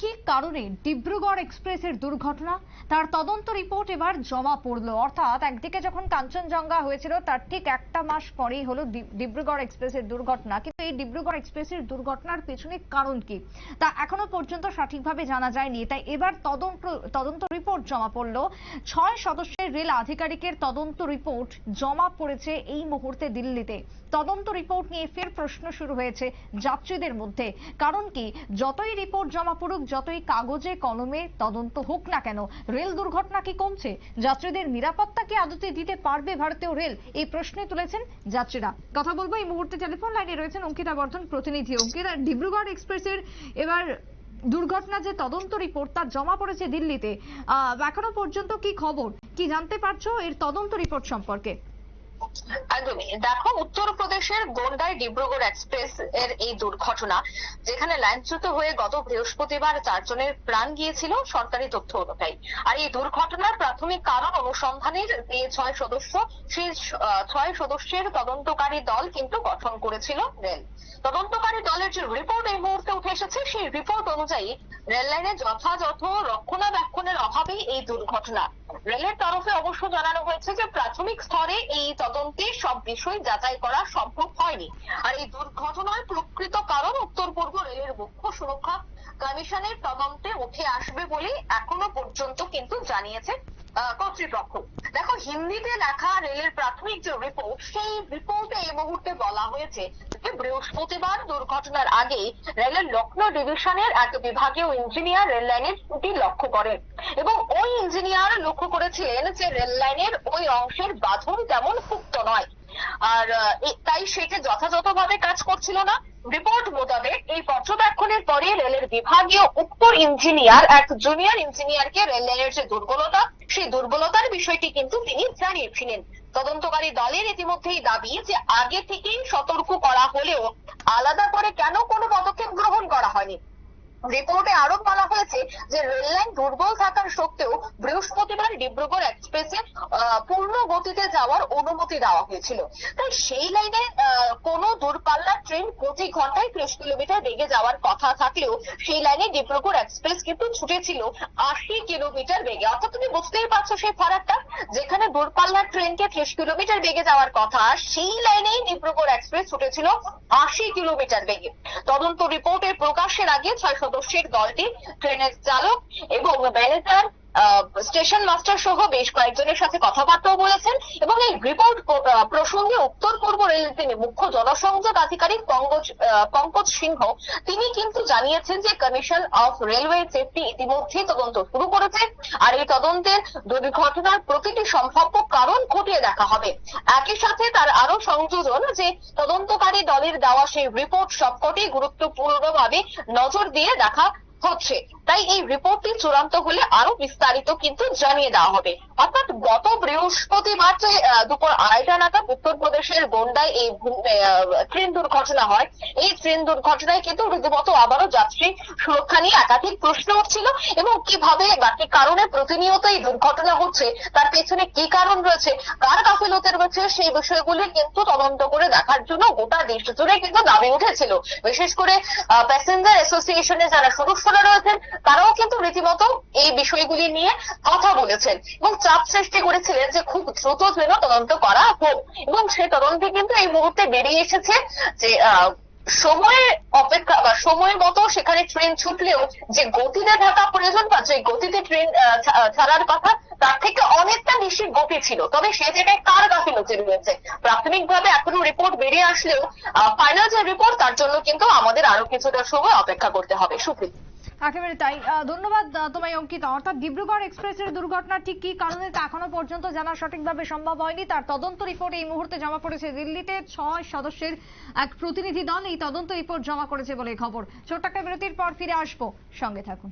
কি কারণে ডিব্রুগড় এক্সপ্রেসের দুর্ঘটনা? তার তদন্ত রিপোর্ট এবার জমা পড়ল। অর্থাৎ একদিকে যখন কাঞ্চনজঙ্ঘা হয়েছিল, তার ঠিক একটা মাস পরেই হলো ডিব্রুগড় এক্সপ্রেসের দুর্ঘটনা। কিন্তু এই ডিব্রুগড় এক্সপ্রেসের দুর্ঘটনার পেছনে কারণ কি? তা এখনও পর্যন্ত সঠিকভাবে জানা যায়নি। তাই এবার তদন্ত তদন্ত রিপোর্ট জমা পড়ল। ছয় সদস্যের রেল আধিকারিকের তদন্ত রিপোর্ট জমা পড়েছে এই মুহূর্তে দিল্লিতে। তদন্ত রিপোর্ট নিয়ে ফের প্রশ্ন শুরু হয়েছে যাত্রীদের মধ্যে। কারণ কি? যতই রিপোর্ট জমা পড়ুক যতই কাগজে, কলমে তদন্ত হোক না কেন, রেল দুর্ঘটনা কি কমছে? যাত্রীদের নিরাপত্তা কি আদতে দিতে পারবে ভারতীয় রেল? এই প্রশ্নে তুলেছেন যাত্রীরা। কথা বলব এই মুহূর্তে টেলিফোন লাইনে রয়েছেন অঙ্কিতা বর্ধন, প্রতিনিধি। অঙ্কিতা, ডিব্রুগড় এক্সপ্রেসের এবার দুর্ঘটনা যে তদন্ত রিপোর্ট, তার জমা পড়েছে দিল্লিতে। এখনও পর্যন্ত কি খবর? কি জানতে পারছ এর তদন্ত রিপোর্ট সম্পর্কে? একদমই। দেখো, উত্তরপ্রদেশের গোন্ডায় ডিব্রুগড় এক্সপ্রেস এর এই দুর্ঘটনা, যেখানে লাইনচ্যুত হয়ে গত বৃহস্পতিবার চারজনের প্রাণ গিয়েছিল সরকারি তথ্য অনুযায়ী। আর এই দুর্ঘটনার প্রাথমিক কারণ অনুসন্ধানের যে ছয় সদস্য, সেই ছয় সদস্যের তদন্তকারী দল কিন্তু গঠন করেছিল রেল। তদন্তকারী দলের যে রিপোর্ট এই মুহূর্তে উঠে এসেছে, সেই রিপোর্ট অনুযায়ী রেল লাইনে যথাযথ রক্ষণাবেক্ষণের অভাবেই এই দুর্ঘটনা। রেলের তরফে অবশ্য জানানো হয়েছে যে প্রাথমিক স্তরে এই তদন্তে সব বিষয় যাচাই করা সম্ভব হয়নি। আর এই দুর্ঘটনার প্রকৃত কারণ উত্তর পূর্ব রেলের মুখ্য সুরক্ষা কমিশনের তদন্তে উঠে আসবে বলে এখনও পর্যন্ত কিন্তু জানিয়েছে কর্তৃপক্ষ। দেখো, হিন্দিতে লেখা রেলের প্রাথমিক যে রিপোর্ট সেই রিপোর্টে এই মুহূর্তে বলা হয়েছে যে বৃহস্পতিবার দুর্ঘটনার আগে রেলের লখনৌ ডিভিশনের এক বিভাগীয় ইঞ্জিনিয়ার রেল লাইনের ত্রুটি লক্ষ্য করেন। এবং ওই ইঞ্জিনিয়ার লক্ষ্য করেছিলেন যে রেল লাইনের ওই অংশের বাঁধন তেমন পুক্ত নয়। আর তাই সেটা যথাযথভাবে কাজ করছিল না। রিপোর্ট মোতাবেক এই পর্যবেক্ষণের পরে রেলের বিভাগীয় উক্ত ইঞ্জিনিয়ার, এক জুনিয়র ইঞ্জিনিয়ারকে রেল লাইনের যে দুর্বলতা, সেই দুর্বলতার বিষয়টি কিন্তু তিনি জানিয়েছিলেন। তদন্তকারী দলের ইতিমধ্যেই দাবি যে আগে থেকেই সতর্ক করা হলেও আলাদা করে কেন কোনো পদক্ষেপ গ্রহণ করা হয়নি? রিপোর্টে আরও বলা হয়েছে যে রেললাইন দুর্বল থাকার সত্ত্বেও বৃহস্পতিবার ডিব্রুগড় এক্সপ্রেসে পূর্ণ গতিতে যাওয়ার অনুমতি দেওয়া হয়েছিল। তাই সেই লাইনে দূরপাল্লার ট্রেন প্রতি ঘন্টায় ত্রিশ কিলোমিটার বেগে যাওয়ার কথা থাকলেও সেই লাইনে ডিব্রুগড় এক্সপ্রেস কিন্তু ছুটেছিল আশি কিলোমিটার বেগে। অর্থাৎ তুমি বুঝতেই পারছ সেই ফারাকটা, যেখানে দূরপাল্লার ট্রেনকে ত্রিশ কিলোমিটার বেগে যাওয়ার কথা সেই লাইনেই ডিব্রুগড় এক্সপ্রেস ছুটেছিল আশি কিলোমিটার বেগে। তদন্ত রিপোর্টের প্রকাশের আগে ছয় সদস্যের দলটি ট্রেনের চালক এবং ম্যানেজার স্টেশন মাস্টার সহ বেশ কয়েকজনের সাথে কথাবার্তাও বলেছেন এবং এই রিপোর্ট প্রসঙ্গে উত্তর পূর্ব রেলের তিনি মুখ্য জনসংযোগ আধিকারিক পঙ্কজ পঙ্কজ সিংহ, তিনি কিন্তু জানিয়েছেন যে কমিশন অফ রেলওয়ে সেফটি ইতিমধ্যেই তদন্ত শুরু করেছে আর এই তদন্তের দুর্ঘটনার প্রতিটি সম্ভাব্য কারণ খতিয়ে দেখা হবে। একই সাথে তার আরও সংযোজন যে তদন্তকারী দলের দেওয়া সেই রিপোর্ট সবকটি গুরুত্বপূর্ণভাবে নজর দিয়ে দেখা হচ্ছে তাই এই রিপোর্টটি চূড়ান্ত হলে আরও বিস্তারিত কিন্তু জানিয়ে দেওয়া হবে। অর্থাৎ গত বৃহস্পতিবার যে দুপুর আড়াইটা নাগাদ উত্তরপ্রদেশের গোন্ডায় এই ট্রেন দুর্ঘটনা হয়। এই ট্রেন দুর্ঘটনায় কিন্তু রীতিমতো আবারও যাত্রী সুরক্ষা নিয়ে একাধিক প্রশ্ন উঠছিল এবং কীভাবে বা কি কারণে প্রতিনিয়ত এই দুর্ঘটনা হচ্ছে, তার পেছনে কি কারণ রয়েছে, কার গাফিলতি রয়েছে, সেই বিষয়গুলি কিন্তু তদন্ত করে দেখার জন্য গোটা দেশ জুড়ে কিন্তু দাবি উঠেছিল। বিশেষ করে প্যাসেঞ্জার অ্যাসোসিয়েশনের যারা সদস্যরা রয়েছেন, তারাও কিন্তু রীতিমতো এই বিষয়গুলি নিয়ে কথা বলেছেন এবং চাপ সৃষ্টি করেছিলেন যে খুব দ্রুত যেন তদন্ত করা হোক। এবং সেই তদন্তে কিন্তু এই মুহূর্তে বেরিয়ে এসেছে যে সময়ের অপেক্ষা বা সময় মতো সেখানে ট্রেন ছুটলেও যে গতিতে থাকা প্রয়োজন বা যে গতিতে ট্রেন ছাড়ার কথা, তার থেকে অনেকটা বেশি গতি ছিল। তবে সে জায়গায় কার গাফিলতি রয়েছে? প্রাথমিকভাবে এখনও রিপোর্ট বেরিয়ে আসলেও ফাইনাল যে রিপোর্ট তার জন্য কিন্তু আমাদের আরও কিছুটা সময় অপেক্ষা করতে হবে। সুপ্রীত। একেবারে তাই। ধন্যবাদ তোমায় অঙ্কিতা। অর্থাৎ ডিব্রুগড় এক্সপ্রেসের দুর্ঘটনা ঠিক কি কারণে তা এখনও পর্যন্ত জানা সঠিকভাবে সম্ভব হয়নি? তার তদন্ত রিপোর্ট এই মুহূর্তে জমা পড়েছে দিল্লিতে। ছয় সদস্যের এক প্রতিনিধি দল এই তদন্ত রিপোর্ট জমা করেছে বলে খবর। ছোট্ট একটা বিরতির পর ফিরে আসব। সঙ্গে থাকুন।